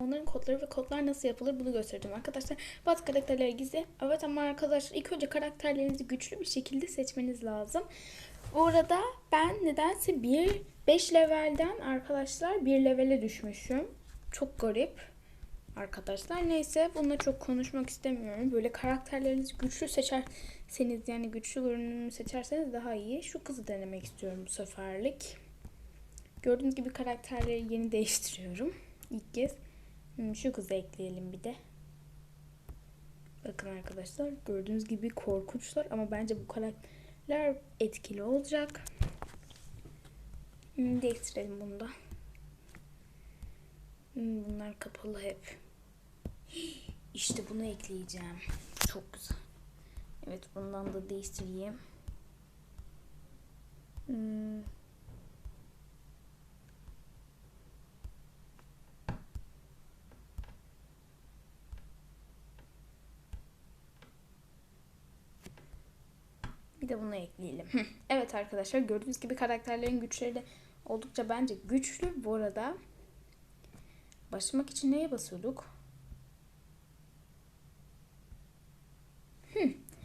Onların kodları ve kodlar nasıl yapılır bunu göstereceğim arkadaşlar. Bazı karakterler gizli. Evet ama arkadaşlar ilk önce karakterlerinizi güçlü bir şekilde seçmeniz lazım. Bu arada ben nedense bir 5 levelden arkadaşlar bir levele düşmüşüm. Çok garip arkadaşlar. Neyse bununla çok konuşmak istemiyorum. Böyle karakterlerinizi güçlü seçerseniz yani güçlü görünümü seçerseniz daha iyi. Şu kızı denemek istiyorum bu seferlik. Gördüğünüz gibi karakterleri yeni değiştiriyorum. İlk kez. Hmm, şu kızı ekleyelim bir de. Bakın arkadaşlar gördüğünüz gibi korkunçlar ama bence bu karakterler etkili olacak. Hmm, değiştirelim bunu da. Hmm, bunlar kapalı hep. İşte bunu ekleyeceğim. Çok güzel. Evet bundan da değiştireyim. Hmm. De bunu ekleyelim. evet arkadaşlar gördüğünüz gibi karakterlerin güçleri de oldukça bence güçlü. Bu arada başlamak için neye basıyorduk?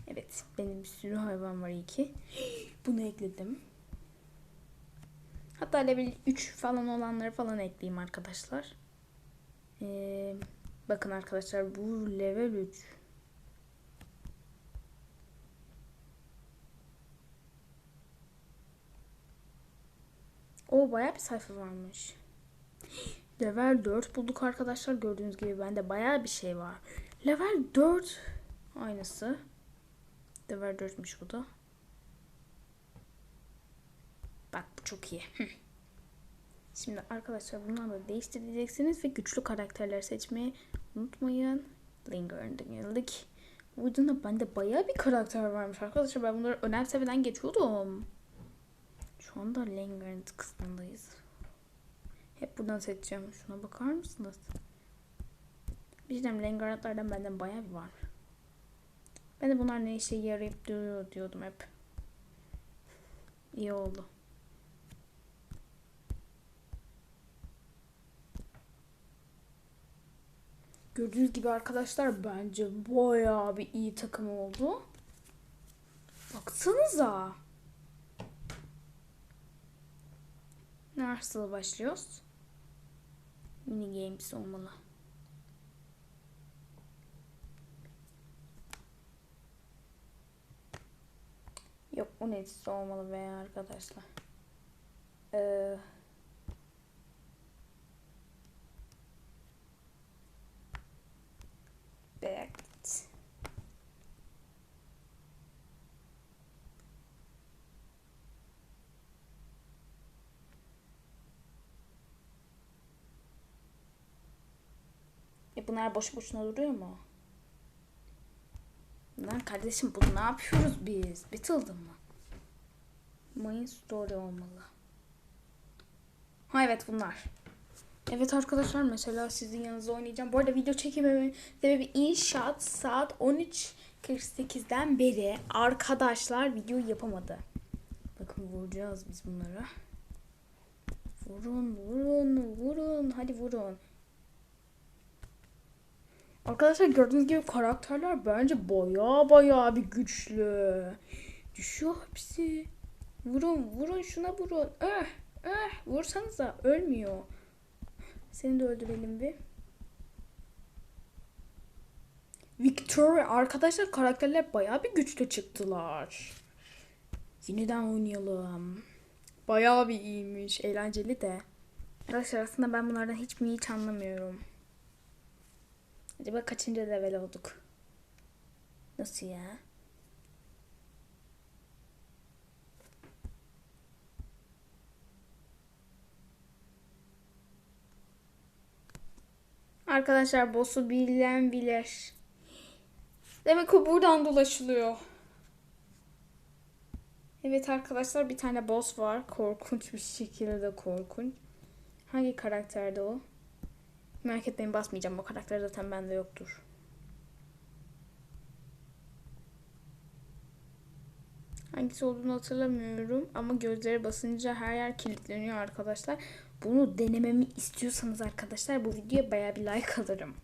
Evet benim bir sürü hayvan var iyi ki. Bunu ekledim. Hatta level 3 falan olanları falan ekleyeyim arkadaşlar. Ee, bakın arkadaşlar bu level 3. O bayağı bir sayfa varmış. Level 4 bulduk arkadaşlar. Gördüğünüz gibi bende bayağı bir şey var. Level 4 aynısı. Level 4'müş bu da. Bak bu çok iyi. Şimdi arkadaşlar bunları da değiştireceksiniz ve güçlü karakterler seçmeyi unutmayın. Linger geldik. Burada bende bayağı bir karakter varmış arkadaşlar. Ben bunları önemsemeden geçiyordum. Şu anda Langer'ın kısmındayız. Hep buradan seçeceğim. Şuna bakar mısınız? Bir şeyden Langer'lardan benden bayağı bir var. Ben de bunlar ne işe yarayıp duruyor diyordum hep. İyi oldu. Gördüğünüz gibi arkadaşlar bence bayağı bir iyi takım oldu. Baksanıza. Nasıl başlıyoruz? Mini games olmalı. Yok o netisi olmalı veya arkadaşlar. Ee, Backed. Bunlar boş boşuna duruyor mu? Lan kardeşim bunu ne yapıyoruz biz? Battle'da mı? Main story olmalı. Ha evet bunlar. Evet arkadaşlar mesela sizin yanınızda oynayacağım. Bu arada video çekememin sebebi inşaat saat 13.48'den beri arkadaşlar video yapamadı. Bakın vuracağız biz bunlara. Vurun vurun vurun hadi vurun. Arkadaşlar gördüğünüz gibi karakterler bence baya baya bir güçlü. Düşüyor hepsi. Vurun vurun şuna vurun. Eh eh vursanıza ölmüyor. Seni de öldürelim bir. Victoria arkadaşlar karakterler baya bir güçlü çıktılar. Yeniden oynayalım. Baya bir iyiymiş. Eğlenceli de. Arkadaşlar aslında ben bunlardan hiç mi hiç anlamıyorum. Acaba kaçıncı level olduk? Nasıl ya? Arkadaşlar boss'u bilen bilir. Demek o buradan dolaşılıyor. Evet arkadaşlar bir tane boss var. Korkunç bir şekilde korkunç. Hangi karakterde o? Merak etmeyin basmayacağım. O karakter zaten bende yoktur. Hangisi olduğunu hatırlamıyorum ama gözlere basınca her yer kilitleniyor arkadaşlar. bunu denememi istiyorsanız arkadaşlar bu videoya baya bir like alırım.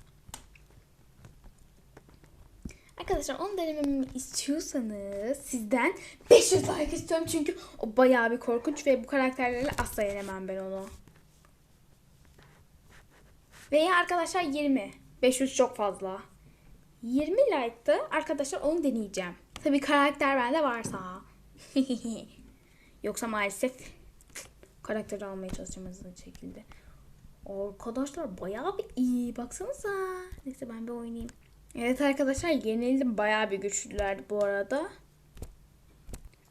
Arkadaşlar onu denememi istiyorsanız sizden 500 like istiyorum çünkü o bayağı bir korkunç ve bu karakterlerle asla yenemem ben onu. Veya arkadaşlar 20. 500 çok fazla. 20 like'da arkadaşlar onu deneyeceğim. Tabi karakter bende varsa. Yoksa maalesef karakteri almaya çalışacağım hızlı şekilde. Arkadaşlar bayağı bir iyi. Baksanıza. Neyse ben bir oynayayım. Evet arkadaşlar yenildim. Bayağı bir güçlüler bu arada.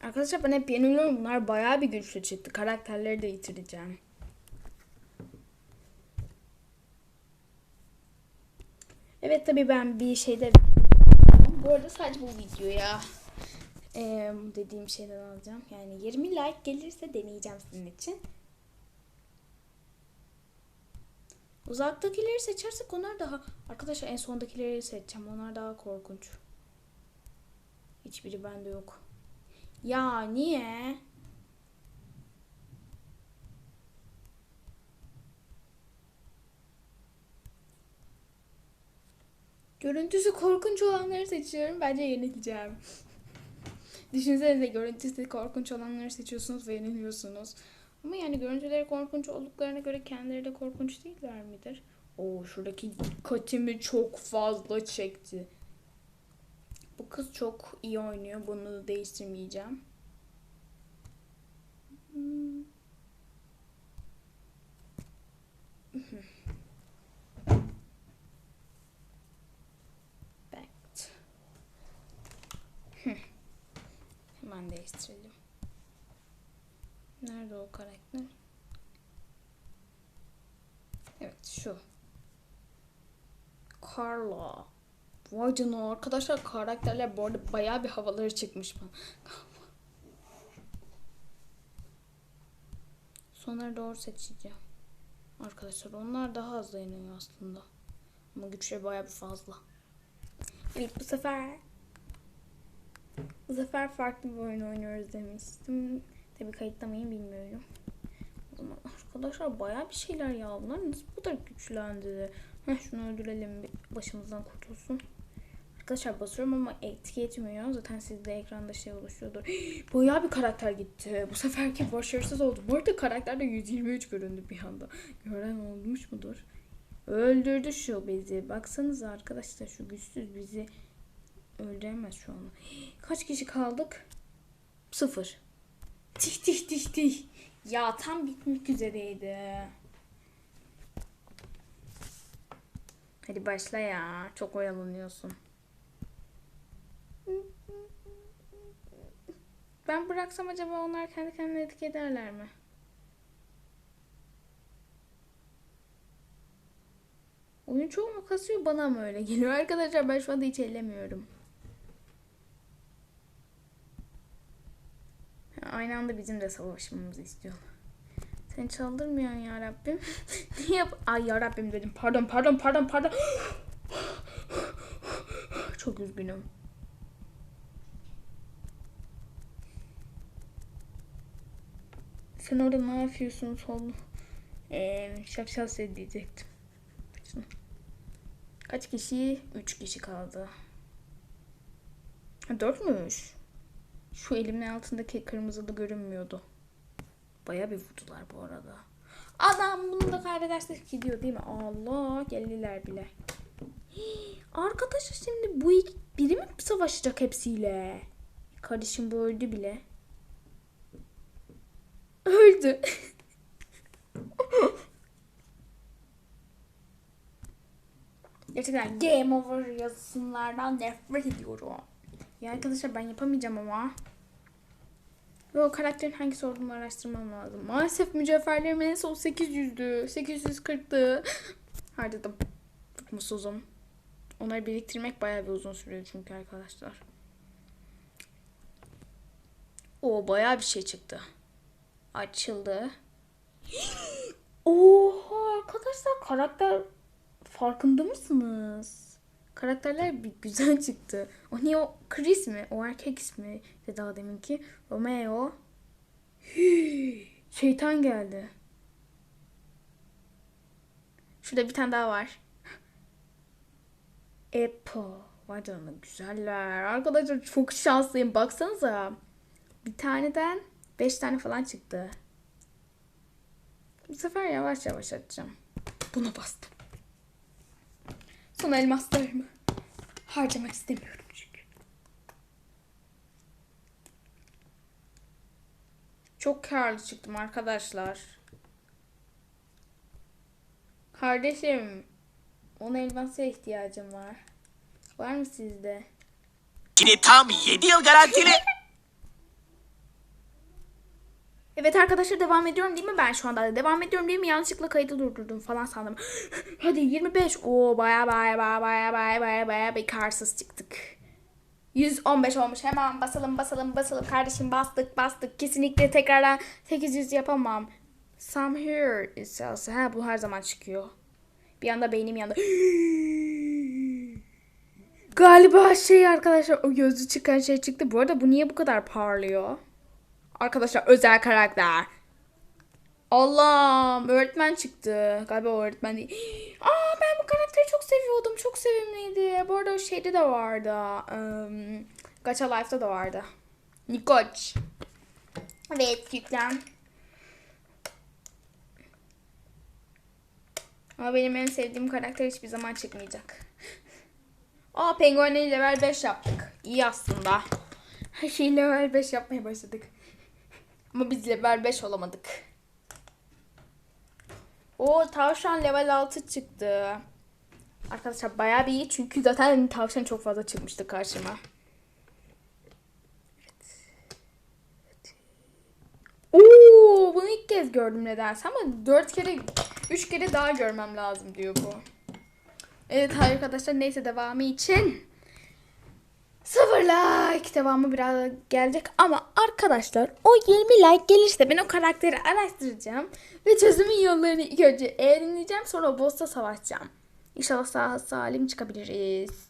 Arkadaşlar ben hep yeniliyorum. Bunlar bayağı bir güçlü çıktı. Karakterleri de yitireceğim. Evet tabii ben bir şeyde bu arada sadece bu videoya eee, dediğim şeyden alacağım. Yani 20 like gelirse deneyeceğim sizin için. Uzaktakileri seçersek onlar daha... Arkadaşlar en sondakileri seçeceğim. Onlar daha korkunç. Hiçbiri bende yok. Ya niye? Görüntüsü korkunç olanları seçiyorum. Bence yenileceğim. Düşünsenize görüntüsü korkunç olanları seçiyorsunuz ve yeniliyorsunuz. Ama yani görüntüleri korkunç olduklarına göre kendileri de korkunç değiller midir? Oo şuradaki dikkatimi çok fazla çekti. Bu kız çok iyi oynuyor. Bunu değiştirmeyeceğim. Hmm. Backed. Hı. Hemen değiştirelim. Nerede o karakter? Evet şu. Carla. Vay canına arkadaşlar karakterler bu arada bayağı bir havaları çıkmış bana. Sonları doğru seçeceğim. Arkadaşlar onlar daha az dayanıyor aslında. Ama güçleri bayağı bir fazla. Evet bu sefer bu sefer farklı bir oyun oynuyoruz demiştim. Tabii kayıtlamayı bilmiyorum. O zaman arkadaşlar bayağı bir şeyler ya. Bunlar nasıl bu kadar güçlendi? Heh, şunu öldürelim başımızdan kurtulsun. Arkadaşlar basıyorum ama etki etmiyor. Zaten sizde ekranda şey oluşuyordur. Bayağı bir karakter gitti. Bu seferki başarısız oldu. Bu arada karakterde 123 göründü bir anda. Gören olmuş mudur? Öldürdü şu bizi. Baksanıza arkadaşlar şu güçsüz bizi öldüremez şu an. Kaç kişi kaldık? Sıfır. Tih tih tih tih. Ya tam bitmek üzereydi. Hadi başla ya. Çok oyalanıyorsun. Ben bıraksam acaba onlar kendi kendine etki ederler mi? Oyun çok mu kasıyor bana mı öyle geliyor? Arkadaşlar ben şu anda hiç ellemiyorum. Aynı anda bizim de savaşmamızı istiyor. Sen çaldırmıyorsun ya Rabbim. ne yap? Ay ya Rabbim dedim. Pardon, pardon, pardon, pardon. Çok üzgünüm. Sen orada ne yapıyorsun sol? Ee, şapşal ses diyecektim. Kaç kişi? Üç kişi kaldı. Ha, dörtmüş. Şu elimin altındaki kırmızılı görünmüyordu. Baya bir vurdular bu arada. Adam bunu da kaybedersek gidiyor değil mi? Allah geldiler bile. Hii, Arkadaşlar şimdi bu biri mi savaşacak hepsiyle? Kardeşim bu öldü bile. Öldü. Gerçekten game over yazısınlardan nefret ediyorum. Ya arkadaşlar ben yapamayacağım ama. Ve o karakterin hangisi olduğunu araştırmam lazım. Maalesef mücevherlerim en son 800'dü. 840'tı. Harcadım. Çok mutsuzum. Onları biriktirmek bayağı bir uzun sürüyor çünkü arkadaşlar. O bayağı bir şey çıktı. Açıldı. Oha arkadaşlar karakter farkında mısınız? Karakterler bir güzel çıktı. O niye o Chris mi? O erkek ismi de daha deminki. Romeo. Hii, şeytan geldi. Şurada bir tane daha var. Apple. Vay canına güzeller. Arkadaşlar çok şanslıyım. Baksanıza. Bir taneden 5 tane falan çıktı. Bu sefer yavaş yavaş açacağım. Buna bastım. Son elmaslarımı harcamak istemiyorum çünkü. Çok karlı çıktım arkadaşlar. Kardeşim, 10 elmasa ihtiyacım var. Var mı sizde? Yine tam 7 yıl garantili. Evet arkadaşlar devam ediyorum değil mi ben şu anda? Devam ediyorum değil mi? Yanlışlıkla kaydı durdurdum falan sandım. Hadi 25. Oo baya baya baya baya baya baya baya bir karsız çıktık. 115 olmuş. Hemen basalım basalım basalım. Kardeşim bastık bastık. Kesinlikle tekrardan 800 yapamam. Some here is also. Ha bu her zaman çıkıyor. Bir anda beynim yandı. Galiba şey arkadaşlar o gözü çıkan şey çıktı. Bu arada bu niye bu kadar parlıyor? Arkadaşlar özel karakter. Allah'ım öğretmen çıktı. Galiba o öğretmen değil. Aa ben bu karakteri çok seviyordum. Çok sevimliydi. Bu arada o şeyde de vardı. Um, Gacha Life'da da vardı. Nikoç. Evet yüklen. Ama benim en sevdiğim karakter hiçbir zaman çıkmayacak. Aa pengueni level 5 yaptık. İyi aslında. Her şeyi level 5 yapmaya başladık. Ama biz level 5 olamadık. O tavşan level 6 çıktı. Arkadaşlar bayağı bir iyi çünkü zaten tavşan çok fazla çıkmıştı karşıma. Oo, bunu ilk kez gördüm nedense ama 4 kere 3 kere daha görmem lazım diyor bu. Evet arkadaşlar neyse devamı için Sıfır like devamı biraz gelecek ama arkadaşlar o 20 like gelirse ben o karakteri araştıracağım ve çözümün yollarını ilk önce öğreneceğim sonra boss'ta savaşacağım. İnşallah sağ salim çıkabiliriz.